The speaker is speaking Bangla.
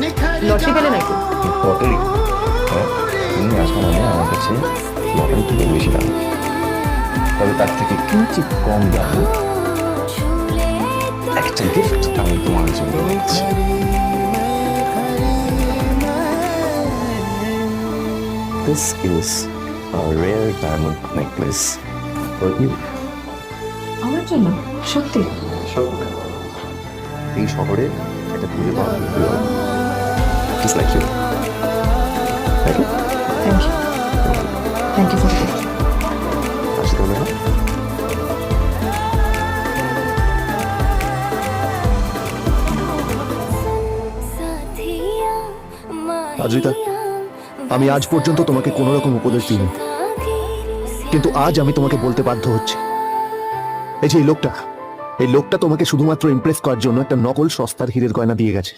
লটারি পেলে নাকি? লটারি হ্যাঁ তুমি আসা মানে আমার কাছে লটারি থেকে বেশি দাম তবে তার থেকে কিঞ্চিত কম দাম একটা গিফট আমি তোমার জন্য নিচ্ছি This is a rare diamond necklace for you. আমার জন্য? সত্যি? এই শহরে একটা খুঁজে পাওয়া Just like you. Okay? You for আসতে হবে না আদ্রিতা, আমি আজ পর্যন্ত তোমাকে কোনো রকম উপদেশ দিইনি। কিন্তু আজ আমি তোমাকে বলতে বাধ্য হচ্ছি। এই যে এই লোকটা এই লোকটা তোমাকে শুধুমাত্র ইমপ্রেস করার জন্য একটা নকল সস্তার হীরের গয়না দিয়ে গেছে।